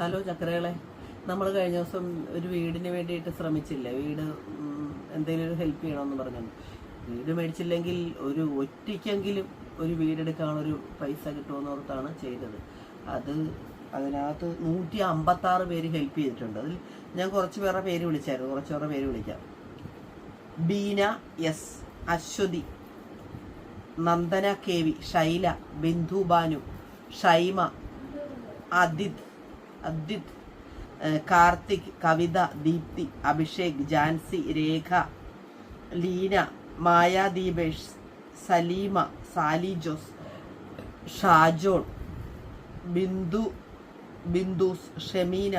Hello ചക്രകളെ. നമ്മൾ കഴിഞ്ഞ ദിവസം ഒരു വീടിന് വേണ്ടിയിട്ട് ശ്രമിച്ചില്ല? വീട് എന്തെങ്കിലും ഒരു ഹെൽപ്പ് ചെയ്യണമെന്ന് പറഞ്ഞു വീട് മേടിച്ചില്ലെങ്കിൽ ഒരു ഒറ്റയ്ക്കെങ്കിലും ഒരു വീടെടുക്കാനൊരു പൈസ കിട്ടുമെന്ന് ഓർത്താണ് ചെയ്തത്. അത് അതിനകത്ത് നൂറ്റി അമ്പത്താറ് പേര് ഹെൽപ്പ് ചെയ്തിട്ടുണ്ട്. അതിൽ ഞാൻ കുറച്ച് പേരുടെ പേര് വിളിച്ചായിരുന്നു. കുറച്ച് പേരുടെ പേര് വിളിക്കാം. Beena S Aswathy Nandana K V Shaila Bindu Banu Shaima Adith ഏഹ് കാർത്തിക് കവിത ദീപ്തി അഭിഷേക് ജാൻസി രേഖ ലീന മായ ദീപേഷ് സലീമ സാലി ജോസ് ഷാജോൺ ബിന്ദു ബിന്ദുസ് ഷെമീന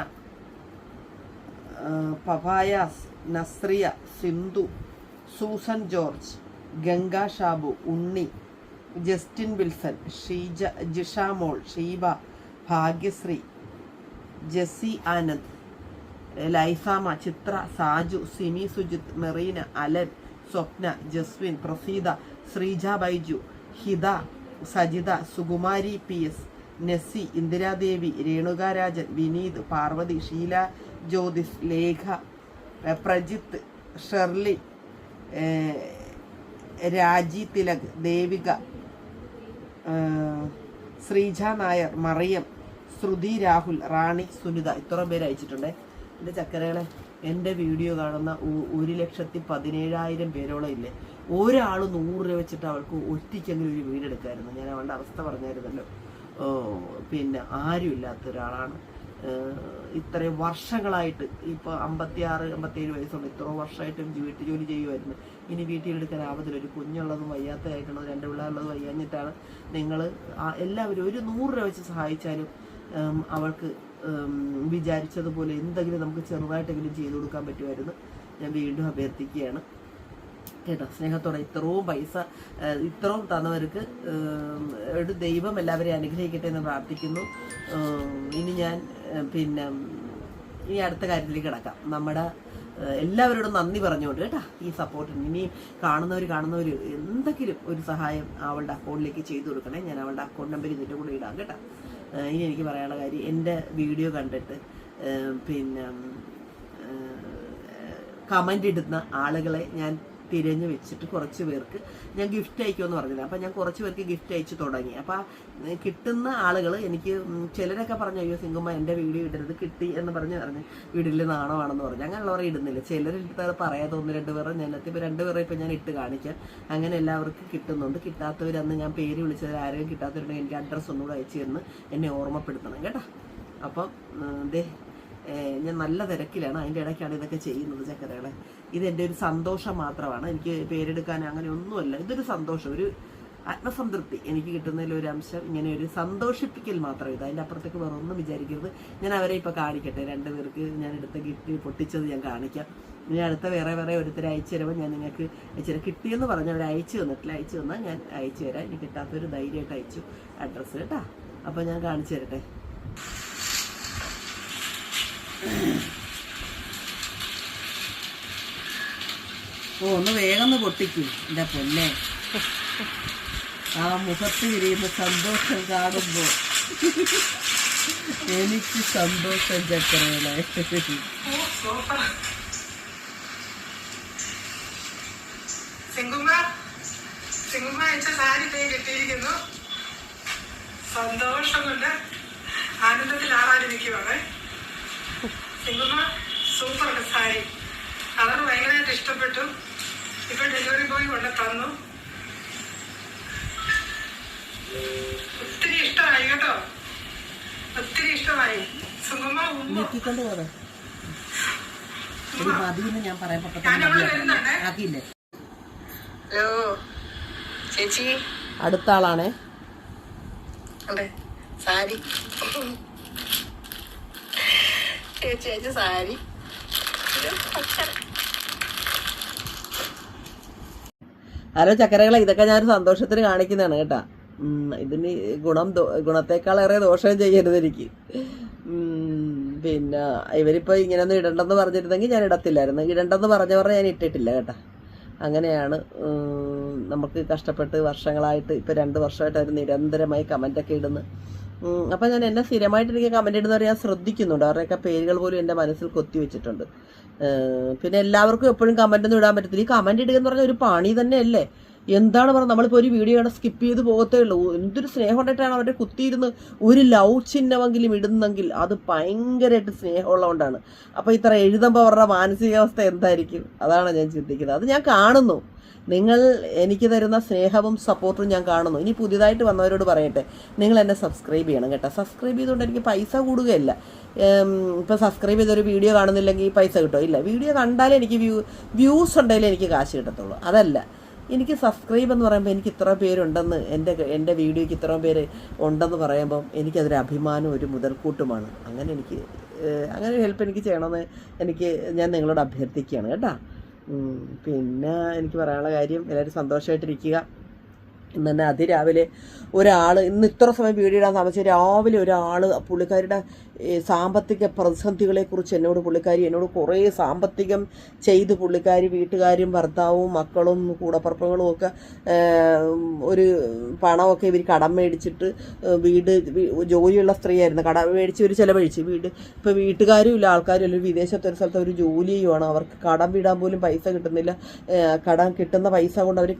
പവായാസ് Nazriya Sindhu Susan George Ganga Shabu Unni Justin Wilson Sheeja Jishamol Sheeba Bhagyashree Jessy Anand Laisamma Chithra Saju Simi Sujith Merina Allen Swapna Jaswin Praseetha Sreeja Baiju Hitha Sajitha Sukumari P S Nessy Indiradevi Renukarajan Vineeth Parvathy Sheela Jyothis Lekha Prajith Shirley Raji Thilak Devika Sreeja Nair Mariyam ശ്രുതി രാഹുൽ റാണി സുനിത ഇത്ര പേര് അയച്ചിട്ടുണ്ട്. എന്റെ ചക്കരകളെ എന്റെ വീഡിയോ കാണുന്ന ഒരു ലക്ഷത്തി പതിനേഴായിരം പേരോളം ഇല്ലേ? ഒരാൾ നൂറ് രൂപ വെച്ചിട്ട് അവൾക്ക് ഒറ്റയ്ക്കെങ്കിലും ഒരു വീടെടുക്കായിരുന്നു ഞാൻ അവളുടെ അവസ്ഥ പറഞ്ഞായിരുന്നല്ലോ. പിന്നെ ആരും ഇല്ലാത്ത ഒരാളാണ് ഇത്രയും വർഷങ്ങളായിട്ട് ഇപ്പോൾ അമ്പത്തിയാറ് അമ്പത്തേഴ് വയസ്സുണ്ട്. ഇത്രയും വർഷമായിട്ടും വീട്ടു ജോലി ചെയ്യുമായിരുന്നു ഇനി വീട്ടിലെടുക്കാൻ ആവത്തില്ല. ഒരു കുഞ്ഞുള്ളതും വയ്യാത്തതായിട്ടുള്ളത് രണ്ട് പിള്ളേരുള്ളതും വയ്യാഞ്ഞിട്ടാണ് നിങ്ങൾ എല്ലാവരും ഒരു നൂറ് രൂപ വെച്ച് സഹായിച്ചാലും അവൾക്ക് വിചാരിച്ചതുപോലെ എന്തെങ്കിലും നമുക്ക് ചെറുതായിട്ടെങ്കിലും ചെയ്തു കൊടുക്കാൻ പറ്റുമായിരുന്നു. ഞാൻ വീണ്ടും അഭ്യർത്ഥിക്കുകയാണ്. കേട്ടോ സ്നേഹത്തോടെ ഇത്രയും പൈസ ഇത്രയും തന്നവർക്ക് ഒരു ദൈവം എല്ലാവരെയും അനുഗ്രഹിക്കട്ടെ എന്ന് പ്രാർത്ഥിക്കുന്നു. ഇനി ഞാൻ പിന്നെ ഈ അടുത്ത കാര്യത്തിലേക്ക് കിടക്കാം. നമ്മുടെ എല്ലാവരോടും നന്ദി പറഞ്ഞുകൊണ്ട് കേട്ടോ ഈ സപ്പോർട്ടിന് ഇനിയും കാണുന്നവർ കാണുന്നവർ എന്തെങ്കിലും ഒരു സഹായം അവളുടെ അക്കൗണ്ടിലേക്ക് ചെയ്തു കൊടുക്കണേ ഞാൻ അവളുടെ അക്കൗണ്ട് നമ്പർ ഇതിന്റെ കൂടെ ഇടാം കേട്ടോ. ഇനി എനിക്ക് പറയാനുള്ള കാര്യം എന്റെ വീഡിയോ കണ്ടിട്ട് പിന്നെ കമന്റ് ഇടുന്ന ആളുകളെ ഞാൻ തിരഞ്ഞു വെച്ചിട്ട് കുറച്ച് പേർക്ക് ഞാൻ ഗിഫ്റ്റ് അയക്കുമെന്ന് പറഞ്ഞില്ല? അപ്പം ഞാൻ കുറച്ച് പേർക്ക് ഗിഫ്റ്റ് അയച്ചു തുടങ്ങി. അപ്പം കിട്ടുന്ന ആളുകൾ എനിക്ക് ചിലരൊക്കെ പറഞ്ഞു അയ്യോ സിംഗമ്മ എന്റെ വീഡിയോ ഇടരുത് കിട്ടി എന്ന് പറഞ്ഞ് പറഞ്ഞ് വീട്ടിൽ നാണമാണെന്ന് പറഞ്ഞു. അങ്ങനെയുള്ളവരെ ഇടുന്നില്ല. ചിലരിട്ട് പറയാതെ ഒന്ന് രണ്ട് പേരെ ഞാൻ ഇപ്പോൾ രണ്ട് പേരെ ഇപ്പം ഞാൻ ഇട്ട് കാണിക്കാം. അങ്ങനെ എല്ലാവർക്കും കിട്ടുന്നുണ്ട്. കിട്ടാത്തവരന്ന് ഞാൻ പേര് വിളിച്ചവർ ആരെയും കിട്ടാത്തവരുണ്ടെങ്കിൽ എനിക്ക് അഡ്രസ്സ് ഒന്നുകൂടെ അയച്ചു തന്ന് എന്നെ ഓർമ്മപ്പെടുത്തണം കേട്ടോ? അപ്പം ദേ ഞാൻ നല്ല തിരക്കിലാണ്. അതിന്റെ ഇടയ്ക്കാണ് ഇതൊക്കെ ചെയ്യുന്നത് ചക്കരകളെ. ഇതെന്റെ ഒരു സന്തോഷം മാത്രമാണ്. എനിക്ക് പേരെടുക്കാൻ അങ്ങനെ ഒന്നുമല്ല. ഇതൊരു സന്തോഷം ഒരു ആത്മസംതൃപ്തി എനിക്ക് കിട്ടുന്നതിൽ ഒരു അംശം. ഇങ്ങനെ ഒരു സന്തോഷിപ്പിക്കൽ മാത്രം ഇത്. അതിന്റെ അപ്പുറത്തേക്ക് വേറെ ഒന്നും വിചാരിക്കരുത്. ഞാൻ അവരെ ഇപ്പോൾ കാണിക്കട്ടെ. രണ്ട് പേർക്ക് ഞാൻ എടുത്ത ഗിഫ്റ്റ് പൊട്ടിച്ചത് ഞാൻ കാണിക്കാം. ഇനി അടുത്ത വേറെ വേറെ ഒരുത്തർ അയച്ചു തരുമ്പോൾ ഞാൻ നിങ്ങൾക്ക് അയച്ചു തരാം കിട്ടിയെന്ന് പറഞ്ഞ് അവർ അയച്ചു തന്നിട്ടില്ല. അയച്ചു തന്നാൽ ഞാൻ അയച്ചു തരാം. കിട്ടാത്ത കിട്ടാത്തൊരു ധൈര്യമായിട്ട് അയച്ചു അഡ്രസ്സ് കേട്ടോ. അപ്പോൾ ഞാൻ കാണിച്ചു തരട്ടെ. ഓ ഒന്ന് വേഗം പൊട്ടിക്കും. എന്റെ പൊന്നെ. ആ മുഖത്ത് വിരിയുന്ന സന്തോഷം കാണുമ്പോ എനിക്ക് സന്തോഷം കിട്ടിയിരിക്കുന്നു. സന്തോഷം കൊണ്ട് ആനന്ദത്തിൽ സൂപ്പർ സാരി. അവർ ഭയങ്കരമായിട്ട് ഇഷ്ടപ്പെട്ടു. ഇപ്പൊ ഡെലിവറി ബോയ് കൊണ്ട് തന്നു. ഒത്തിരി ഇഷ്ടമായി കേട്ടോ. ഒത്തിരി ഇഷ്ടമായി. സുഗമ ഉമ്മ. ഞെക്കിക്കൊണ്ട് പോകാം ഒരു മതിയെന്ന് ഞാൻ പറയാൻ ഹലോ. ചേച്ചി. അടുത്ത ആളാണേ. അതെ. സാരി. ചേച്ചി ചേച്ചി സാരി. ഇത് ഹലോ ചക്കരകളെ ഇതൊക്കെ ഞാൻ സന്തോഷത്തിന് കാണിക്കുന്നതാണ് കേട്ടോ. ഇതിന് ഗുണം ഗുണത്തെക്കാളേറെ ദോഷം ചെയ്യരുത് എനിക്ക്. പിന്നെ ഇവരിപ്പോൾ ഇങ്ങനെയൊന്നും ഇടണ്ടെന്ന് പറഞ്ഞിരുന്നെങ്കിൽ ഞാൻ ഇടത്തില്ലായിരുന്നു. ഇടണ്ടെന്ന് പറഞ്ഞവരെ ഞാൻ ഇട്ടിട്ടില്ല കേട്ടാ. അങ്ങനെയാണ് നമുക്ക് കഷ്ടപ്പെട്ട് വർഷങ്ങളായിട്ട് ഇപ്പോൾ രണ്ട് വർഷമായിട്ട് അവർ നിരന്തരമായി കമന്റൊക്കെ ഇടുന്നു. അപ്പം ഞാൻ എന്നെ സ്ഥിരമായിട്ട് എനിക്ക് കമന്റ് ഇടുന്നവരെ ഞാൻ ശ്രദ്ധിക്കുന്നുണ്ട്. അവരുടെയൊക്കെ പേരുകൾ പോലും എന്റെ മനസ്സിൽ കൊത്തി വെച്ചിട്ടുണ്ട്. പിന്നെ എല്ലാവർക്കും എപ്പോഴും കമന്റ് ഒന്നും ഇടാൻ പറ്റത്തില്ല. ഈ കമന്റ് ഇടുക എന്ന് പറഞ്ഞാൽ ഒരു പണി തന്നെയല്ലേ? എന്താണ് പറഞ്ഞത്? നമ്മളിപ്പോൾ ഒരു വീഡിയോ ആണ് സ്കിപ്പ് ചെയ്ത് പോകത്തേ ഉള്ളൂ. എന്തൊരു സ്നേഹം കൊണ്ടിട്ടാണ് അവരുടെ കുത്തിയിരുന്ന് ഒരു ലവ് ചിഹ്നമെങ്കിലും ഇടുന്നെങ്കിൽ അത് ഭയങ്കരമായിട്ട് സ്നേഹമുള്ളതുകൊണ്ടാണ്. അപ്പോൾ ഇത്ര എഴുതുമ്പോൾ അവരുടെ മാനസികാവസ്ഥ എന്തായിരിക്കും? അതാണ് ഞാൻ ചിന്തിക്കുന്നത്. അത് ഞാൻ കാണുന്നു. നിങ്ങൾ എനിക്ക് തരുന്ന സ്നേഹവും സപ്പോർട്ടും ഞാൻ കാണുന്നു. ഇനി പുതിയതായിട്ട് വന്നവരോട് പറയട്ടെ. നിങ്ങൾ എന്നെ സബ്സ്ക്രൈബ് ചെയ്യണം കേട്ടോ. സബ്സ്ക്രൈബ് ചെയ്തുകൊണ്ട് എനിക്ക് പൈസ കൂടുകയല്ല. ഇപ്പോൾ സബ്സ്ക്രൈബ് ചെയ്തൊരു വീഡിയോ കാണുന്നില്ലെങ്കിൽ പൈസ കിട്ടുമോ ഇല്ല. വീഡിയോ കണ്ടാലേ എനിക്ക് വ്യൂ വ്യൂസ് ഉണ്ടെങ്കിലേ എനിക്ക് കാശ് കിട്ടത്തുള്ളൂ. അതല്ല. എനിക്ക് സബ്സ്ക്രൈബ് എന്ന് പറയുമ്പോൾ എനിക്ക് ഇത്ര പേരുണ്ടെന്ന് എന്റെ എന്റെ വീഡിയോയ്ക്ക് ഇത്ര പേര് ഉണ്ടെന്ന് പറയുമ്പം എനിക്കതൊരു അഭിമാനം ഒരു മുതൽക്കൂട്ടുമാണ്. അങ്ങനെ എനിക്ക് അങ്ങനെ ഒരു ഹെൽപ്പ് എനിക്ക് ചെയ്യണമെന്ന് എനിക്ക് ഞാൻ നിങ്ങളോട് അഭ്യർത്ഥിക്കുകയാണ് കേട്ടോ. പിന്നെ എനിക്ക് പറയാനുള്ള കാര്യം എല്ലാവരും സന്തോഷമായിട്ടിരിക്കുക ഇന്ന് തന്നെ അതിരാവിലെ ഒരാൾ ഇന്ന് ഇത്ര സമയം വീഡിയോ ഇടാൻ താമസിച്ചു രാവിലെ ഒരാൾ പുള്ളിക്കാരിയുടെ ഈ സാമ്പത്തിക പ്രതിസന്ധികളെക്കുറിച്ച് എന്നോട് പുള്ളിക്കാരി എന്നോട് കുറേ സാമ്പത്തികം ചെയ്ത്. പുള്ളിക്കാരി വീട്ടുകാരും ഭർത്താവും മക്കളും കൂടപ്പറപ്പുകളും ഒക്കെ ഒരു പണമൊക്കെ ഇവർ കടം മേടിച്ചിട്ട് വീട് ജോലിയുള്ള സ്ത്രീയായിരുന്നു. കടം മേടിച്ച് ഇവർ ചിലവഴിച്ച്. വീട് ഇപ്പോൾ വീട്ടുകാരും ഇല്ല ആൾക്കാരും ഇല്ല. വിദേശത്ത് ഒരു സ്ഥലത്ത് അവർ ജോലി ചെയ്യുവാണ്. അവർക്ക് കടം വിടാൻ പോലും പൈസ കിട്ടുന്നില്ല. കടം കിട്ടുന്ന പൈസ കൊണ്ട് അവർ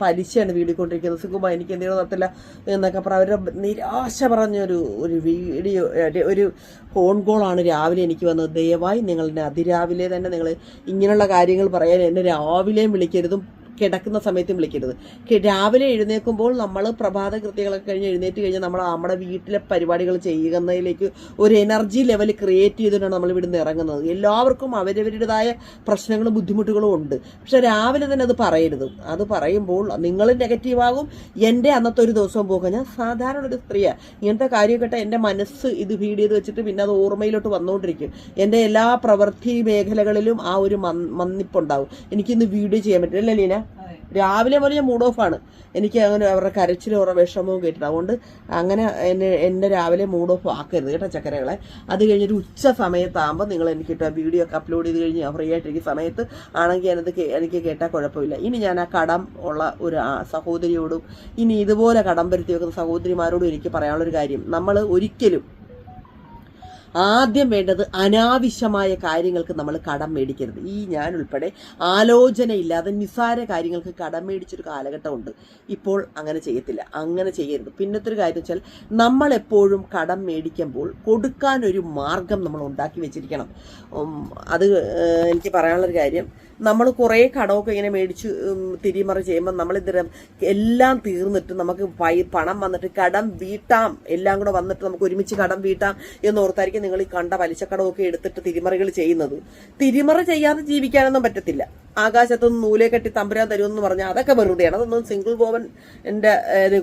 പലിശയാണ് വീടിക്കൊണ്ടിരിക്കുന്നത്. സുഖമായി എനിക്ക് എന്തെങ്കിലും നടത്തില്ല എന്നൊക്കെ പറഞ്ഞ അവരുടെ നിരാശ പറഞ്ഞൊരു ഒരു വീഡിയോ ഒരു- ഫോൺ കോളാണ് രാവിലെ എനിക്ക് വന്നത്. ദയവായി നിങ്ങളുടെ അതിരാവിലെ തന്നെ നിങ്ങൾ ഇങ്ങനെയുള്ള കാര്യങ്ങൾ പറയാൻ എന്നെ രാവിലെയും വിളിക്കരുതും. കിടക്കുന്ന സമയത്തും വിളിക്കരുത്. രാവിലെ എഴുന്നേൽക്കുമ്പോൾ നമ്മൾ പ്രഭാത കൃത്യങ്ങളൊക്കെ കഴിഞ്ഞ് എഴുന്നേറ്റ് കഴിഞ്ഞാൽ നമ്മൾ നമ്മുടെ വീട്ടിലെ പരിപാടികൾ ചെയ്യുന്നതിലേക്ക് ഒരു എനർജി ലെവൽ ക്രിയേറ്റ് ചെയ്തുകൊണ്ടാണ് നമ്മൾ ഇവിടുന്ന് ഇറങ്ങുന്നത്. എല്ലാവർക്കും അവരവരുടേതായ പ്രശ്നങ്ങളും ബുദ്ധിമുട്ടുകളും ഉണ്ട്. പക്ഷെ രാവിലെ തന്നെ അത് പറയരുത്. അത് പറയുമ്പോൾ നിങ്ങൾ നെഗറ്റീവാകും എന്റെ അന്നത്തെ ഒരു ദിവസം പോകുക. ഞാൻ സാധാരണ ഒരു സ്ത്രീയാണ് ഇങ്ങനത്തെ കാര്യമൊക്കെ എന്റെ മനസ്സ് ഇത് ഫീഡ് ചെയ്ത് വെച്ചിട്ട് പിന്നെ അത് ഓർമ്മയിലോട്ട് വന്നുകൊണ്ടിരിക്കും എന്റെ എല്ലാ പ്രവൃത്തി മേഖലകളിലും ആ ഒരു മന് മന്നിപ്പുണ്ടാവും എനിക്കിന്ന് വീഡിയോ ചെയ്യാൻ പറ്റില്ല. ലീന. രാവിലെ മുതൽ ഞാൻ മൂഡ് ഓഫാണ് എനിക്ക് അങ്ങനെ അവരുടെ കരച്ചിലും അവരുടെ വിഷമവും കേട്ടിട്ട് അതുകൊണ്ട് അങ്ങനെ എന്നെ എന്റെ രാവിലെ മൂഡ് ഓഫ് ആക്കരുത് കേട്ടോ ചക്കരകളെ. അത് കഴിഞ്ഞൊരു ഉച്ച സമയത്താകുമ്പോൾ നിങ്ങൾ എനിക്ക് കിട്ടുക വീഡിയോ ഒക്കെ അപ്ലോഡ് ചെയ്ത് കഴിഞ്ഞ് ഫ്രീ ആയിട്ടിരിക്കുന്ന സമയത്ത് ആണെങ്കിൽ ഞാനത് എനിക്ക് കേട്ടാൽ കുഴപ്പമില്ല. ഇനി ഞാൻ ആ കടം ഉള്ള ഒരു സഹോദരിയോടും ഇനി ഇതുപോലെ കടം വരുത്തി വെക്കുന്ന സഹോദരിമാരോടും എനിക്ക് പറയാനുള്ളൊരു കാര്യം. നമ്മൾ ഒരിക്കലും ആദ്യം വേണ്ടത് അനാവശ്യമായ കാര്യങ്ങൾക്ക് നമ്മൾ കടം മേടിക്കരുത്. ഈ ഞാൻ ഉൾപ്പെടെ ആലോചനയില്ലാതെ നിസ്സാര കാര്യങ്ങൾക്ക് കടം മേടിച്ചൊരു കാലഘട്ടമുണ്ട്. ഇപ്പോൾ അങ്ങനെ ചെയ്യത്തില്ല അങ്ങനെ ചെയ്യരുത്. പിന്നത്തെ ഒരു കാര്യം വെച്ചാൽ നമ്മൾ എപ്പോഴും കടം മേടിക്കുമ്പോൾ കൊടുക്കാനൊരു മാർഗം നമ്മൾ ഉണ്ടാക്കി വെച്ചിരിക്കണം. അത് എനിക്ക് പറയാനുള്ളൊരു കാര്യം നമ്മൾ കുറേ കടമൊക്കെ ഇങ്ങനെ മേടിച്ച് തിരിമറി ചെയ്യുമ്പോൾ നമ്മൾ ഇതിരം എല്ലാം തീർന്നിട്ട് നമുക്ക് പണം വന്നിട്ട് കടം വീട്ടാം. എല്ലാം കൂടെ വന്നിട്ട് നമുക്ക് ഒരുമിച്ച് കടം വീട്ടാം എന്ന് ഓർത്തായിരിക്കും നിങ്ങൾ ഈ കണ്ട പലിശക്കടമൊക്കെ എടുത്തിട്ട് തിരിമറികൾ ചെയ്യുന്നത്. തിരിമറി ചെയ്യാതെ ജീവിക്കാനൊന്നും പറ്റത്തില്ല. ആകാശത്തൊന്നും നൂലേ കെട്ടി തമ്പുരാൻ തരുമെന്ന് പറഞ്ഞാൽ അതൊക്കെ വെറുതെയാണ്. അതൊന്നും സിംഗിൾ ഗോവൻ എന്റെ ഇത്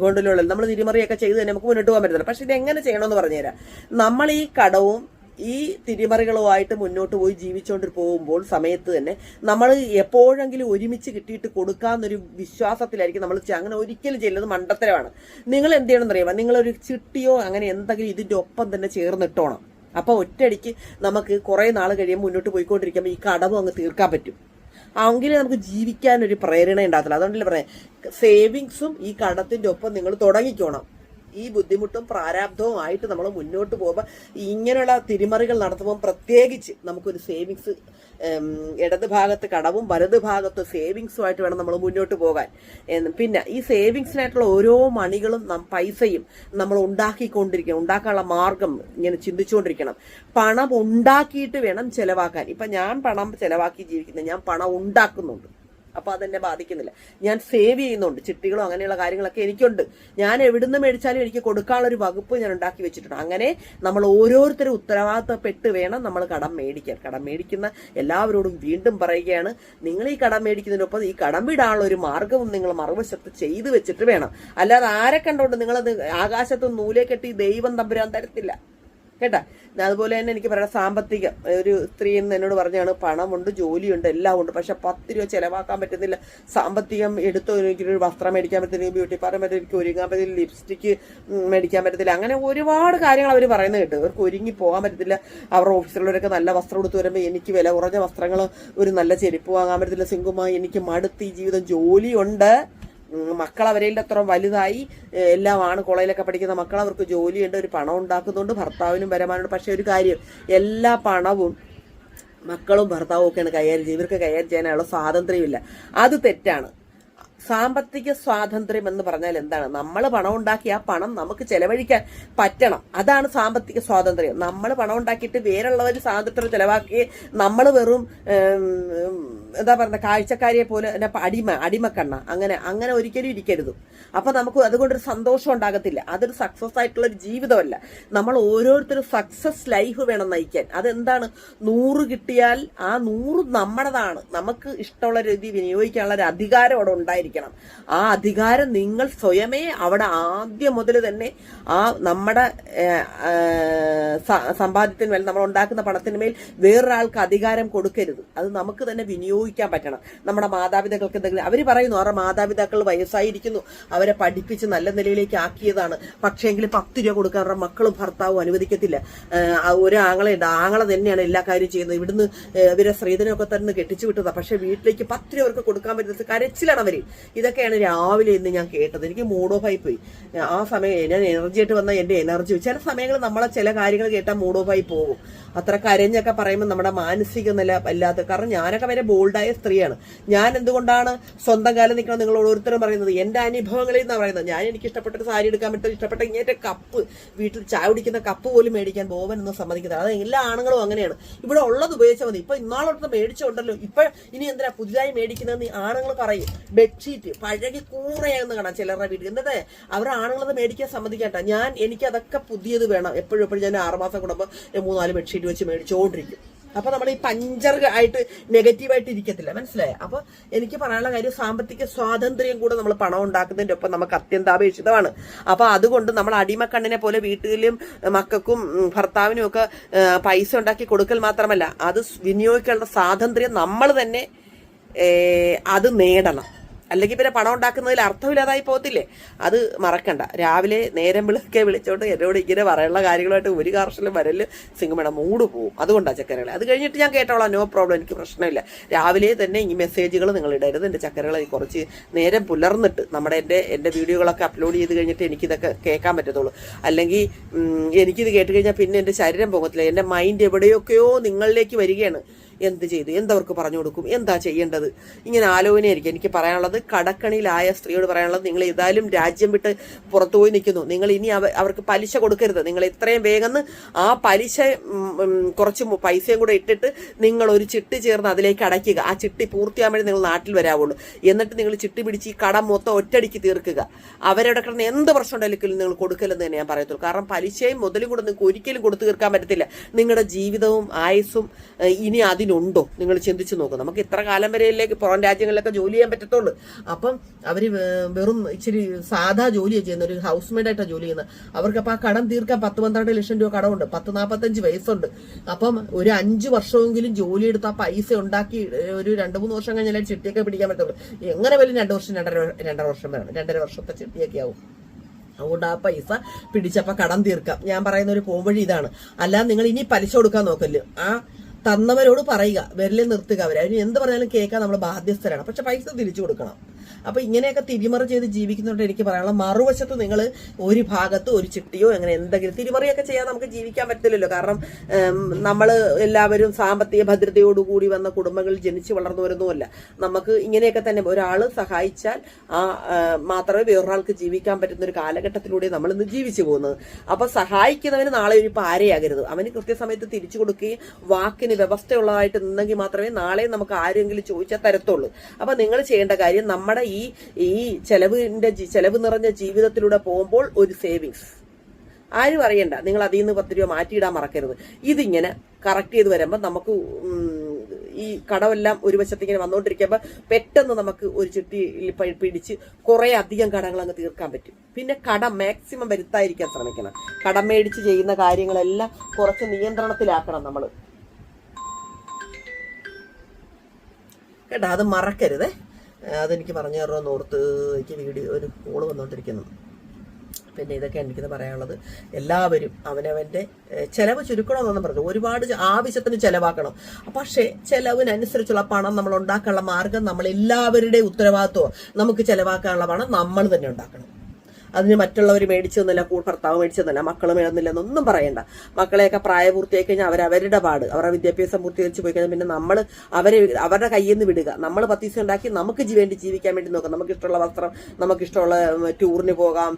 നമ്മൾ തിരിമറിയൊക്കെ ചെയ്ത് തന്നെ നമുക്ക് മുന്നോട്ട് പോകാൻ പറ്റത്തില്ല. പക്ഷെ ഇത് എങ്ങനെ ചെയ്യണമെന്ന് പറഞ്ഞുതരാം. നമ്മൾ ഈ കടവും ഈ തിരിമറികളുമായിട്ട് മുന്നോട്ട് പോയി ജീവിച്ചുകൊണ്ട് പോകുമ്പോൾ സമയത്ത് തന്നെ നമ്മൾ എപ്പോഴെങ്കിലും ഒരുമിച്ച് കിട്ടിയിട്ട് കൊടുക്കാമെന്നൊരു വിശ്വാസത്തിലായിരിക്കും നമ്മൾ അങ്ങനെ ഒരിക്കലും ചെയ്യുന്നത് മണ്ടത്തരമാണ്. നിങ്ങൾ എന്ത് ചെയ്യണമെന്നറിയാമോ? നിങ്ങളൊരു ചിട്ടിയോ അങ്ങനെ എന്തെങ്കിലും ഇതിന്റെ ഒപ്പം തന്നെ ചേർന്നിട്ടോണം. അപ്പോൾ ഒറ്റയടിക്ക് നമുക്ക് കുറേ നാൾ കഴിയുമ്പോൾ മുന്നോട്ട് പോയിക്കൊണ്ടിരിക്കുമ്പോൾ ഈ കടവും അങ്ങ് തീർക്കാൻ പറ്റും. എങ്കിലേ നമുക്ക് ജീവിക്കാൻ ഒരു പ്രേരണ ഉണ്ടാകത്തില്ല. അതുകൊണ്ടല്ലേ പറയാം സേവിങ്സും ഈ കടത്തിന്റെ ഒപ്പം നിങ്ങൾ തുടങ്ങിക്കോണം. ഈ ബുദ്ധിമുട്ടും പ്രാരാബ്ധവും ആയിട്ട് നമ്മൾ മുന്നോട്ട് പോകുമ്പോൾ ഇങ്ങനെയുള്ള തിരിമറികൾ നടത്തുമ്പോൾ പ്രത്യേകിച്ച് നമുക്കൊരു സേവിങ്സ് ഇടത് ഭാഗത്ത് കടവും വലത് ഭാഗത്ത് സേവിങ്സുമായിട്ട് വേണം നമ്മൾ മുന്നോട്ട് പോകാൻ. പിന്നെ ഈ സേവിങ്സിനായിട്ടുള്ള ഓരോ മണികളും പൈസയും നമ്മൾ ഉണ്ടാക്കിക്കൊണ്ടിരിക്കണം ഉണ്ടാക്കാനുള്ള മാർഗം ഇങ്ങനെ ചിന്തിച്ചുകൊണ്ടിരിക്കണം പണം ഉണ്ടാക്കിയിട്ട് വേണം ചെലവാക്കാൻ. ഇപ്പം ഞാൻ പണം ചെലവാക്കി ജീവിക്കുന്നത് ഞാൻ പണം ഉണ്ടാക്കുന്നുണ്ട്. അപ്പോൾ അതെന്നെ ബാധിക്കുന്നില്ല. ഞാൻ സേവ് ചെയ്യുന്നുണ്ട്. ചിട്ടികളോ അങ്ങനെയുള്ള കാര്യങ്ങളൊക്കെ എനിക്കുണ്ട്. ഞാൻ എവിടുന്ന് മേടിച്ചാലും എനിക്ക് കൊടുക്കാനുള്ള ഒരു വകുപ്പ് ഞാൻ ഉണ്ടാക്കി വെച്ചിട്ടുണ്ട്. അങ്ങനെ നമ്മൾ ഓരോരുത്തരും ഉത്തരവാദിത്തപ്പെട്ട് വേണം നമ്മൾ കടം മേടിക്കാൻ. കടം മേടിക്കുന്ന എല്ലാവരോടും വീണ്ടും പറയുകയാണ് നിങ്ങൾ ഈ കടം മേടിക്കുന്നതിനൊപ്പം ഈ കടം വിടാനുള്ള ഒരു മാർഗവും നിങ്ങൾ മറുവശത്ത് ചെയ്തു വെച്ചിട്ട് വേണം. അല്ലാതെ ആരെ കണ്ടോണ്ട് നിങ്ങളത് ആകാശത്ത് നൂലേ കെട്ടി ദൈവം തമ്പുരാൻ തരത്തില്ല. കേട്ടാ? അതുപോലെ തന്നെ എനിക്ക് പറയാം സാമ്പത്തിക ഒരു സ്ത്രീ എന്ന് എന്നോട് പറഞ്ഞാണ് പണമുണ്ട് ജോലിയുണ്ട് എല്ലാം ഉണ്ട് പക്ഷെ പത്ത് രൂപ ചിലവാക്കാൻ പറ്റുന്നില്ല. സാമ്പത്തികം എടുത്ത് എനിക്കൊരു വസ്ത്രം മേടിക്കാൻ പറ്റുന്നില്ല ബ്യൂട്ടി പാർലർ മേടിക്കാൻ എനിക്ക് ഒരുങ്ങാൻ പറ്റില്ല ലിപ്സ്റ്റിക്ക് മേടിക്കാൻ പറ്റത്തില്ല അങ്ങനെ ഒരുപാട് കാര്യങ്ങൾ അവർ പറയുന്നത് കേട്ടു. അവർക്ക് ഒരുങ്ങി പോകാൻ പറ്റത്തില്ല അവരുടെ ഓഫീസിലുള്ളവരൊക്കെ നല്ല വസ്ത്രം എടുത്ത് വരുമ്പോൾ എനിക്ക് വില കുറഞ്ഞ വസ്ത്രങ്ങൾ ഒരു നല്ല ചെരുപ്പ് വാങ്ങാൻ പറ്റത്തില്ല സിംഗുമായി എനിക്ക് മടുത്ത് ജീവിതം ജോലിയുണ്ട്. മക്കൾ അവരേന്റെ അത്ര വലുതായി എല്ലാമാണ് കോളേജിലൊക്കെ പഠിക്കുന്ന മക്കൾ അവർക്ക് ജോലിയുണ്ട് ഒരു പണം ഉണ്ടാക്കുന്നുണ്ട് ഭർത്താവിനും വരുമാനമുണ്ട് പക്ഷേ ഒരു കാര്യം എല്ലാ പണവും മക്കളും ഭർത്താവും ഒക്കെയാണ് കൈകാര്യം ചെയ്യുന്നത്. ഇവർക്ക് കൈകാര്യം ചെയ്യാനുള്ള സ്വാതന്ത്ര്യമില്ല. അത് തെറ്റാണ്. സാമ്പത്തിക സ്വാതന്ത്ര്യം എന്ന് പറഞ്ഞാൽ എന്താണ്? നമ്മൾ പണം ഉണ്ടാക്കി ആ പണം നമുക്ക് ചെലവഴിക്കാൻ പറ്റണം. അതാണ് സാമ്പത്തിക സ്വാതന്ത്ര്യം. നമ്മൾ പണം ഉണ്ടാക്കിയിട്ട് വേറുള്ളവർ സ്വാതന്ത്ര്യം ചെലവാക്കി നമ്മൾ വെറും എന്താ പറയുക കാഴ്ചക്കാരിയെ പോലെ അടിമ അടിമക്കണ്ണ. അങ്ങനെ അങ്ങനെ ഒരിക്കലും ഇരിക്കരുത്. അപ്പൊ നമുക്ക് അതുകൊണ്ടൊരു സന്തോഷം ഉണ്ടാകത്തില്ല. അതൊരു സക്സസ് ആയിട്ടുള്ള ഒരു ജീവിതമല്ല. നമ്മൾ ഓരോരുത്തരും സക്സസ് ലൈഫ് വേണം നയിക്കാൻ. അതെന്താണ്? നൂറ് കിട്ടിയാൽ ആ നൂറ് നമ്മുടേതാണ്. നമുക്ക് ഇഷ്ടമുള്ള രീതി വിനിയോഗിക്കാനുള്ള ഒരു അധികാരം അവിടെ ഉണ്ടായിരിക്കണം ആ അധികാരം നിങ്ങൾ സ്വയമേ അവിടെ ആദ്യം മുതൽ തന്നെ ആ നമ്മുടെ സമ്പാദ്യത്തിന്മേൽ നമ്മൾ ഉണ്ടാക്കുന്ന പണത്തിന്മേൽ വേറൊരാൾക്ക് അധികാരം കൊടുക്കരുത്. അത് നമുക്ക് തന്നെ വിനിയോഗിക്കാൻ പറ്റണം. നമ്മുടെ മാതാപിതാക്കൾക്ക് എന്തെങ്കിലും അവർ പറയുന്നു അവരുടെ മാതാപിതാക്കൾ വയസ്സായിരിക്കുന്നു. അവരെ പഠിപ്പിച്ച് നല്ല നിലയിലേക്ക് ആക്കിയതാണ്. പക്ഷേങ്കിൽ പത്ത് രൂപ കൊടുക്കാൻ അവരുടെ മക്കളും ഭർത്താവും അനുവദിക്കത്തില്ല. ഒരു ആങ്ങളയുണ്ട് ആങ്ങളെ തന്നെയാണ് എല്ലാ കാര്യം ചെയ്യുന്നത്. ഇവിടുന്ന് ഇവരെ സ്ത്രീധനമൊക്കെ തന്നെ കെട്ടിച്ചു വിട്ടതാണ് പക്ഷെ വീട്ടിലേക്ക് പത്ത് രൂപ അവർക്ക് കൊടുക്കാൻ പറ്റുന്നത് കരച്ചിലാണ് അവർ. ഇതൊക്കെയാണ് രാവിലെ ഇന്ന് ഞാൻ കേട്ടത്. എനിക്ക് മൂഡ് ഓഫ് ആയി പോയി. ആ സമയം ഞാൻ എനർജി ആയിട്ട് വന്ന എന്റെ എനർജി ചില സമയങ്ങൾ നമ്മളെ ചില കാര്യങ്ങൾ കേട്ടാൽ മൂഡ് ഓഫ് ആയി പോകും. അത്ര കരഞ്ഞൊക്കെ പറയുമ്പോൾ നമ്മുടെ മാനസിക നില വല്ലാത്ത കാരണം ഞാനൊക്കെ വരെ ബോൾഡായ സ്ത്രീയാണ്. ഞാൻ എന്തുകൊണ്ടാണ് സ്വന്തം കാലം നിൽക്കണം നിങ്ങൾ ഓരോരുത്തരും പറയുന്നത്? എന്റെ അനുഭവങ്ങളിൽ നിന്നാണ് പറയുന്നത്. ഞാൻ എനിക്ക് ഇഷ്ടപ്പെട്ട സാരി എടുക്കാൻ പറ്റും ഇഷ്ടപ്പെട്ട ഇങ്ങനത്തെ കപ്പ് വീട്ടിൽ ചായ കുടിക്കുന്ന കപ്പ് പോലും മേടിക്കാൻ ബോവൻ ഒന്നും സമ്മതിക്കുന്നത് അത് എല്ലാ ആണുങ്ങളും അങ്ങനെയാണ്. ഇവിടെ ഉള്ളത് ഉപയോഗിച്ചാൽ മതി. ഇപ്പൊ ഇന്നാളോട്ട് മേടിച്ചുണ്ടല്ലോ. ഇപ്പൊ ഇനി എന്തിനാ പുതിയതായി മേടിക്കുന്നതെന്ന് ആണുങ്ങൾ പറയും. ബെഡ്ഷീറ്റ് പഴകി കൂറയാണെന്ന് കാണാം ചിലരുടെ വീട്ടിൽ. എന്നിട്ട് അവർ മേടിക്കാൻ സമ്മതിക്കാട്ട. ഞാൻ എനിക്ക് അതൊക്കെ പുതിയത് വേണം. എപ്പോഴും എപ്പോഴും ഞാൻ ആറുമാസം കൂടുമ്പോൾ മൂന്നാൽ ബെഡ്ഷീറ്റ് വെച്ച് മേടിച്ചുകൊണ്ടിരിക്കും അപ്പൊ നമ്മൾ ഈ പഞ്ചർ ആയിട്ട് നെഗറ്റീവായിട്ട് ഇരിക്കത്തില്ല. മനസ്സിലായോ? അപ്പൊ എനിക്ക് പറയാനുള്ള കാര്യം സാമ്പത്തിക സ്വാതന്ത്ര്യം കൂടെ നമ്മൾ പണം ഉണ്ടാക്കുന്നതിന്റെ ഒപ്പം നമുക്ക് അത്യന്താപേക്ഷിതമാണ്. അപ്പൊ അതുകൊണ്ട് നമ്മൾ അടിമക്കണ്ണിനെ പോലെ വീട്ടിലും മക്കൾക്കും ഭർത്താവിനും ഒക്കെ പൈസ ഉണ്ടാക്കി കൊടുക്കൽ മാത്രമല്ല അത് വിനിയോഗിക്കാനുള്ള സ്വാതന്ത്ര്യം നമ്മൾ തന്നെ അത് നേടണം. അല്ലെങ്കിൽ പിന്നെ പണം ഉണ്ടാക്കുന്നതിൽ അർത്ഥമില്ലാതായി പോകത്തില്ലേ? അത് മറക്കണ്ട. രാവിലെ നേരം വിളിക്കെ വിളിച്ചോണ്ട് എന്നോട് ഇങ്ങനെ പറയാനുള്ള കാര്യങ്ങളായിട്ട് ഒരു കാർഷിലും വരൽ സിംഗമേട മൂട് പോവും. അതുകൊണ്ടാണ് ചക്കരകളെ. അത് കഴിഞ്ഞിട്ട് ഞാൻ കേട്ടോളാം. നോ പ്രോബ്ലം എനിക്ക് പ്രശ്നമില്ല. രാവിലെ തന്നെ ഈ മെസ്സേജുകൾ നിങ്ങൾ ഇടരുത്. എന്റെ ചക്കരകളെ കുറച്ച് നേരം പുലർന്നിട്ട് നമ്മുടെ എന്റെ എന്റെ വീഡിയോകളൊക്കെ അപ്ലോഡ് ചെയ്ത് കഴിഞ്ഞിട്ട് എനിക്കിതൊക്കെ കേൾക്കാൻ പറ്റത്തുള്ളൂ. അല്ലെങ്കിൽ എനിക്കിത് കേട്ട് കഴിഞ്ഞാൽ പിന്നെ എന്റെ ശരീരം പോകത്തില്ല എന്റെ മൈൻഡ് എവിടെയൊക്കെയോ നിങ്ങളിലേക്ക് വരികയാണ്. എന്ത് ചെയ്തു? എന്തവർക്ക് പറഞ്ഞു കൊടുക്കും? എന്താ ചെയ്യേണ്ടത്? ഇങ്ങനെ ആലോചനയായിരിക്കും. എനിക്ക് പറയാനുള്ളത് കടക്കണിയിലായ സ്ത്രീയോട് പറയാനുള്ളത് നിങ്ങൾ ഏതായാലും രാജ്യം വിട്ട് പുറത്തു പോയി നിൽക്കുന്നു. നിങ്ങൾ ഇനി അവർക്ക് പലിശ കൊടുക്കരുത്. നിങ്ങൾ എത്രയും വേഗം ആ പലിശ കുറച്ച് പൈസയും കൂടെ ഇട്ടിട്ട് നിങ്ങൾ ഒരു ചിട്ടി ചേർന്ന് അതിലേക്ക് അടയ്ക്കുക. ആ ചിട്ടി പൂർത്തിയാകുമ്പോഴേ നിങ്ങൾ നാട്ടിൽ വരാവുള്ളൂ. എന്നിട്ട് നിങ്ങൾ ചിട്ടി പിടിച്ച് ഈ കടം മൊത്തം ഒറ്റടിക്ക് തീർക്കുക. അവരുടെ കിടന്ന് എന്ത് പ്രശ്നം ഉണ്ടെങ്കിലും നിങ്ങൾ കൊടുക്കലെന്ന് തന്നെ ഞാൻ പറയത്തുള്ളൂ. കാരണം പലിശയും മുതലും കൂടെ നിങ്ങൾക്ക് ഒരിക്കലും കൊടുത്തു തീർക്കാൻ പറ്റത്തില്ല. നിങ്ങളുടെ ജീവിതവും ആയുസ്സും ഇനി ഇനി അതിനുണ്ടോ നിങ്ങൾ ചിന്തിച്ചു നോക്കും. നമുക്ക് ഇത്ര കാലം വരെയിലേക്ക് പുറം രാജ്യങ്ങളിലൊക്കെ ജോലി ചെയ്യാൻ പറ്റത്തുള്ളൂ. അപ്പം അവർ വെറും ഇച്ചിരി സാധാ ജോലിയാണ് ചെയ്യുന്നത്. ഒരു ഹൗസ് മെയ്ഡായിട്ടാണ് ജോലി ചെയ്യുന്നത്. അവർക്ക് അപ്പം ആ കടം തീർക്കാൻ പത്ത് പന്ത്രണ്ട് ലക്ഷം രൂപ കടമുണ്ട്. പത്ത് നാൽപ്പത്തഞ്ച് വയസ്സുണ്ട്. അപ്പം ഒരു അഞ്ച് വർഷമെങ്കിലും ജോലി എടുത്ത് ആ പൈസ ഉണ്ടാക്കി ഒരു രണ്ട് മൂന്ന് വർഷം കഴിഞ്ഞാൽ ചിട്ടിയൊക്കെ പിടിക്കാൻ പറ്റുള്ളൂ എങ്ങനെ വരും രണ്ട് വർഷം? രണ്ടര രണ്ടര വർഷം വേണം. രണ്ടര വർഷത്തെ ചിട്ടിയൊക്കെ ആവും. അതുകൊണ്ട് ആ പൈസ പിടിച്ചപ്പോൾ കടം തീർക്കാം. ഞാൻ പറയുന്ന ഒരു പോംവഴി ഇതാണ്. അല്ലാതെ നിങ്ങൾ ഇനി പലിശ കൊടുക്കാൻ നോക്കല്ലേ. ആ തന്നവരോട് പറയുക വിരലിൽ നിർത്തുക അവരെ. അതിന് എന്ത് പറഞ്ഞാലും കേൾക്കാൻ നമ്മൾ ബാധ്യസ്ഥരാണ്. പക്ഷെ പൈസ തിരിച്ചു കൊടുക്കണം. അപ്പൊ ഇങ്ങനെയൊക്കെ തിരിമറി ചെയ്ത് ജീവിക്കുന്നതുകൊണ്ട് എനിക്ക് പറയാനുള്ള മറുവശത്ത് നിങ്ങൾ ഒരു ഭാഗത്ത് ഒരു ചിട്ടിയോ അങ്ങനെ എന്തെങ്കിലും തിരിമറിയൊക്കെ ചെയ്യാൻ നമുക്ക് ജീവിക്കാൻ പറ്റില്ലല്ലോ കാരണം നമ്മൾ എല്ലാവരും സാമ്പത്തിക ഭദ്രതയോടുകൂടി വന്ന കുടുംബങ്ങളിൽ ജനിച്ചു വളർന്നു വരുന്നുമല്ല നമുക്ക് ഇങ്ങനെയൊക്കെ തന്നെ ഒരാൾ സഹായിച്ചാൽ ആ മാത്രമേ വേറൊരാൾക്ക് ജീവിക്കാൻ പറ്റുന്ന ഒരു കാലഘട്ടത്തിലൂടെ നമ്മൾ ഇന്ന് ജീവിച്ചു പോകുന്നത്. അപ്പൊ സഹായിക്കുന്നവന് നാളെ ഒരു പാരയാകരുത്. അവന് കൃത്യസമയത്ത് തിരിച്ചു കൊടുക്കുകയും വാക്കിന് വ്യവസ്ഥയുള്ളതായിട്ട് നിന്നെങ്കിൽ മാത്രമേ നാളെ നമുക്ക് ആരെങ്കിലും ചോദിച്ചാൽ തരത്തുള്ളൂ. അപ്പൊ നിങ്ങൾ ചെയ്യേണ്ട കാര്യം നമ്മുടെ ഈ ചെലവിന്റെ ജി- ചെലവ് നിറഞ്ഞ ജീവിതത്തിലൂടെ പോകുമ്പോൾ ഒരു സേവിങ്സ്. ആരും അറിയണ്ട. നിങ്ങൾ അതിൽ നിന്ന് പത്ത് രൂപ മാറ്റിയിടാൻ മറക്കരുത്. ഇതിങ്ങനെ കറക്റ്റ് ചെയ്ത് വരുമ്പോൾ നമുക്ക് ഈ കടമെല്ലാം ഒരു വശത്തിങ്ങനെ വന്നുകൊണ്ടിരിക്കുമ്പോൾ പെട്ടെന്ന് നമുക്ക് ഒരു ചുറ്റി പിടിച്ച് കുറേ അധികം കടങ്ങൾ അങ്ങ് തീർക്കാൻ പറ്റും. പിന്നെ കടം മാക്സിമം വരുത്താതിരിക്കാൻ ശ്രമിക്കണം. കടം മേടിച്ച് ചെയ്യുന്ന കാര്യങ്ങളെല്ലാം കുറച്ച് നിയന്ത്രണത്തിലാക്കണം നമ്മൾ കേട്ടോ അത് മറക്കരുതേ. അതെനിക്ക് പറഞ്ഞു തരണമെന്ന് ഓർത്ത് എനിക്ക് വീഡിയോ ഒരു കോൾ വന്നുകൊണ്ടിരിക്കുന്നു പിന്നെ ഇതൊക്കെയാണ് എനിക്കിത് പറയാനുള്ളത് എല്ലാവരും അവനവന്റെ ചിലവ് ചുരുക്കണമെന്നാണ് പറഞ്ഞു ഒരുപാട് ആവശ്യത്തിന് ചിലവാക്കണം. പക്ഷേ ചിലവിനനുസരിച്ചുള്ള പണം നമ്മൾ ഉണ്ടാക്കാനുള്ള മാർഗം നമ്മൾ എല്ലാവരുടെയും ഉത്തരവാദിത്വം. നമുക്ക് ചിലവാക്കാനുള്ള പണം നമ്മൾ തന്നെ ഉണ്ടാക്കണം. അതിന് മറ്റുള്ളവർ മേടിച്ചു തന്നില്ല കൂ- ഭർത്താവ് മേടിച്ചു തന്നില്ല മക്കൾ മേടുന്നില്ല എന്നൊന്നും പറയണ്ട. മക്കളെയൊക്കെ പ്രായപൂർത്തിയായി കഴിഞ്ഞാൽ അവരവരുടെ പാട്. അവരുടെ വിദ്യാഭ്യാസം പൂർത്തീകരിച്ച് പോയി കഴിഞ്ഞാൽ പിന്നെ നമ്മൾ അവരെ അവരുടെ കയ്യിൽ നിന്ന് വിടുക. നമ്മൾ പത്ത് ദിവസം ഉണ്ടാക്കി നമുക്ക് വേണ്ടി ജീവിക്കാൻ വേണ്ടി നോക്കാം. നമുക്ക് ഇഷ്ടമുള്ള വസ്ത്രം നമുക്ക് ഇഷ്ടമുള്ള ടൂറിന് പോകാം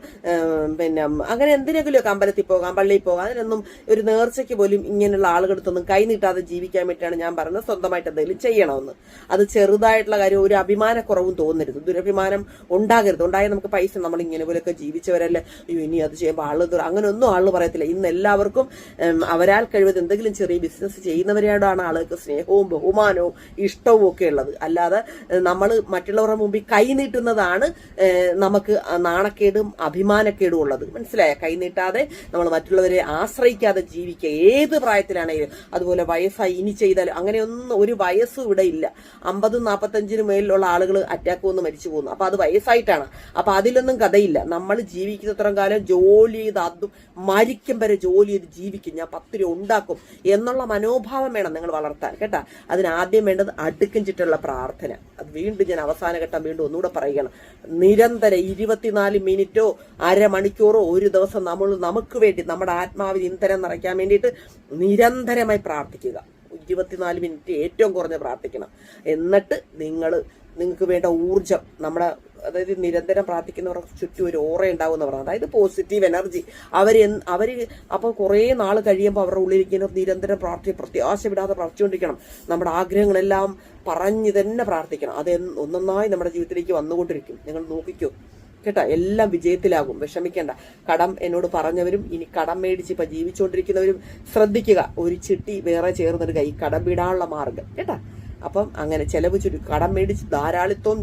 പിന്നെ അങ്ങനെ എന്തിനെങ്കിലുമൊക്കെ അമ്പലത്തിൽ പോകാം പള്ളിയിൽ പോകാം. അതിനൊന്നും ഒരു നേർച്ചയ്ക്ക് പോലും ഇങ്ങനെയുള്ള ആളുകളടുത്തൊന്നും കൈ നീട്ടാതെ ജീവിക്കാൻ വേണ്ടിയിട്ടാണ് ഞാൻ പറയുന്നത്. സ്വന്തമായിട്ട് എന്തെങ്കിലും ചെയ്യണമെന്ന്. അത് ചെറുതായിട്ടുള്ള കാര്യം ഒരു അഭിമാനക്കുറവും തോന്നരുത്. ദുരഭിമാനം ഉണ്ടാകരുത്. ഉണ്ടായാൽ നമുക്ക് പൈസ നമ്മൾ ഇങ്ങനെ പോലെയൊക്കെ ജീവിച്ചവരല്ലേ? അയ്യോ ഇനി അത് ചെയ്യുമ്പോൾ ആൾ ദുര- അങ്ങനെ ഒന്നും ആൾ പറയത്തില്ല. ഇന്ന് എല്ലാവർക്കും അവരാൽ കഴിവത് എന്തെങ്കിലും ചെറിയ ബിസിനസ് ചെയ്യുന്നവരോടാണ് ആളുകൾക്ക് സ്നേഹവും ബഹുമാനവും ഇഷ്ടവും ഒക്കെ ഉള്ളത്. അല്ലാതെ നമ്മൾ മറ്റുള്ളവരുടെ മുമ്പിൽ കൈ നീട്ടുന്നതാണ് നമുക്ക് നാണക്കേടും അഭിമാനക്കേടും ഉള്ളത്. മനസ്സിലായ? കൈ നീട്ടാതെ നമ്മൾ മറ്റുള്ളവരെ ആശ്രയിക്കാതെ ജീവിക്കുക. ഏത് പ്രായത്തിലാണെങ്കിലും അതുപോലെ വയസ്സായി ഇനി ചെയ്താലും അങ്ങനെയൊന്നും ഒരു വയസ്സും ഇവിടെ ഇല്ല. അമ്പതും നാൽപ്പത്തഞ്ചിനും മേലിലുള്ള ആളുകൾ അറ്റാക്ക് വന്ന് മരിച്ചു പോകുന്നു. അപ്പൊ അത് വയസ്സായിട്ടാണ്. അപ്പൊ അതിലൊന്നും കഥയില്ല. നമ്മൾ ജീവിക്കുന്നത്രയും കാലം ജോലി ചെയ്ത് അതും മരിക്കും വരെ ജോലി ചെയ്ത് ജീവിക്കും. ഞാൻ പത്ത് രൂപ ഉണ്ടാക്കും എന്നുള്ള മനോഭാവം വേണം നിങ്ങൾ വളർത്താൻ കേട്ടാ? അതിനാദ്യം വേണ്ടത് അടുക്കും ചുറ്റുള്ള പ്രാർത്ഥന. അത് വീണ്ടും ഞാൻ അവസാന ഘട്ടം വീണ്ടും ഒന്നുകൂടെ പറയുകയാണ്. നിരന്തരം ഇരുപത്തിനാല് മിനിറ്റോ അരമണിക്കൂറോ ഒരു ദിവസം നമ്മൾ നമുക്ക് വേണ്ടി നമ്മുടെ ആത്മാവിന് ഇന്ധനം നിറയ്ക്കാൻ വേണ്ടിയിട്ട് നിരന്തരമായി പ്രാർത്ഥിക്കുക. ഇരുപത്തിനാല് മിനിറ്റ് ഏറ്റവും കുറഞ്ഞ് പ്രാർത്ഥിക്കണം. എന്നിട്ട് നിങ്ങൾ നിങ്ങൾക്ക് വേണ്ട ഊർജം നമ്മുടെ അതായത് നിരന്തരം പ്രാർത്ഥിക്കുന്നവർക്ക് ചുറ്റും ഒരു ഓറ ഉണ്ടാവും എന്ന് പറയുന്നത് അതായത് പോസിറ്റീവ് എനർജി അവർ അവർ അപ്പോൾ കുറേ നാൾ കഴിയുമ്പോൾ അവരുടെ ഉള്ളിലിരിക്കുന്ന നിരന്തരം പ്രാർത്ഥി പ്രത്യാശ വിടാതെ പ്രാർത്ഥിച്ചുകൊണ്ടിരിക്കണം. നമ്മുടെ ആഗ്രഹങ്ങളെല്ലാം പറഞ്ഞ് തന്നെ പ്രാർത്ഥിക്കണം. അത് ഒന്നൊന്നായി നമ്മുടെ ജീവിതത്തിലേക്ക് വന്നുകൊണ്ടിരിക്കും. നിങ്ങൾ നോക്കിക്കോ. കേട്ടോ? എല്ലാം വിജയത്തിലാകും. വിഷമിക്കേണ്ട. കടം എന്നോട് പറഞ്ഞവരും ഇനി കടം മേടിച്ച് ഇപ്പം ജീവിച്ചുകൊണ്ടിരിക്കുന്നവരും ശ്രദ്ധിക്കുക. ഒരു ചിട്ടി വേറെ ചേർന്നെടുക്കുക ഈ കടം വിടാനുള്ള മാർഗം. കേട്ടാ? അപ്പം അങ്ങനെ ചെലവ് ചുരു കടം മേടിച്ച് ധാരാളിത്വം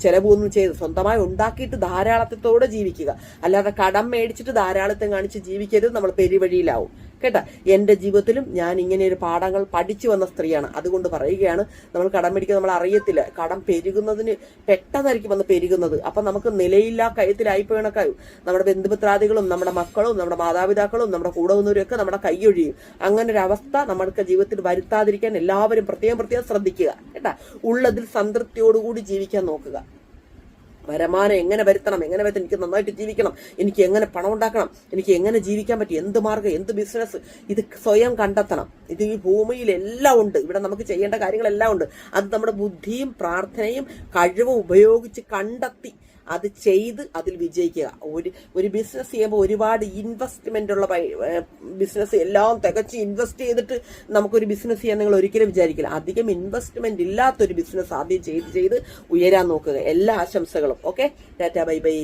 ചെലവൊന്നും ചെയ്ത് സ്വന്തമായി ഉണ്ടാക്കിയിട്ട് ധാരാളത്വത്തോടെ ജീവിക്കുക. അല്ലാതെ കടം മേടിച്ചിട്ട് ധാരാളിത്തം കാണിച്ച് ജീവിക്കരുത് നമ്മൾ പെരുവഴിയിലാവും. കേട്ടാ എന്റെ ജീവിതത്തിലും ഞാൻ ഇങ്ങനെ ഒരു പാഠങ്ങൾ പഠിച്ചു വന്ന സ്ത്രീയാണ്. അതുകൊണ്ട് പറയുകയാണ് നമ്മൾ കടം പിടിക്കുക നമ്മൾ അറിയത്തില്ല. കടം പെരുകുന്നതിന് പെട്ടെന്നായിരിക്കും വന്ന് പെരുകുന്നത്. അപ്പൊ നമുക്ക് നിലയില്ലാ കയത്തിലായി പോയണൊക്കെ നമ്മുടെ ബന്ധുമിത്രാദികളും നമ്മുടെ മക്കളും നമ്മുടെ മാതാപിതാക്കളും നമ്മുടെ കൂടെ വന്നവരും ഒക്കെ നമ്മുടെ കൈയൊഴിയും അങ്ങനെ ഒരു അവസ്ഥ നമ്മൾക്ക് ജീവിതത്തിൽ വരുത്താതിരിക്കാൻ എല്ലാവരും പ്രത്യേകം പ്രത്യേകം ശ്രദ്ധിക്കുക. കേട്ടാ ഉള്ളതിൽ സംതൃപ്തിയോടുകൂടി ജീവിക്കാൻ നോക്കുക. വരുമാനം എങ്ങനെ വരുത്തണം? എങ്ങനെ വരുത്തണം? എനിക്ക് നന്നായിട്ട് ജീവിക്കണം. എനിക്ക് എങ്ങനെ പണം ഉണ്ടാക്കണം? എനിക്ക് എങ്ങനെ ജീവിക്കാൻ പറ്റും? എന്ത് മാർഗം? എന്ത് ബിസിനസ് ഇത് സ്വയം കണ്ടെത്തണം. ഇത് ഈ ഭൂമിയിൽ എല്ലാം ഉണ്ട്. ഇവിടെ നമുക്ക് ചെയ്യേണ്ട കാര്യങ്ങളെല്ലാം ഉണ്ട്. അത് നമ്മുടെ ബുദ്ധിയും പ്രാർത്ഥനയും കഴിവും ഉപയോഗിച്ച് കണ്ടെത്തി അത് ചെയ്ത് അതിൽ വിജയിക്കുക. ഒരു ഒരു ബിസിനസ് ചെയ്യുമ്പോൾ ഒരുപാട് ഇൻവെസ്റ്റ്മെന്റ് ഉള്ള ബിസിനസ് എല്ലാം തികച്ച് ഇൻവെസ്റ്റ് ചെയ്തിട്ട് നമുക്കൊരു ബിസിനസ് ചെയ്യാൻ നിങ്ങൾ ഒരിക്കലും വിചാരിക്കില്ല. അധികം ഇൻവെസ്റ്റ്മെന്റ് ഇല്ലാത്തൊരു ബിസിനസ് ആദ്യം ചെയ്ത് ചെയ്ത് ഉയരാൻ നോക്കുക. എല്ലാ ആശംസകളും. Okay tata bye bye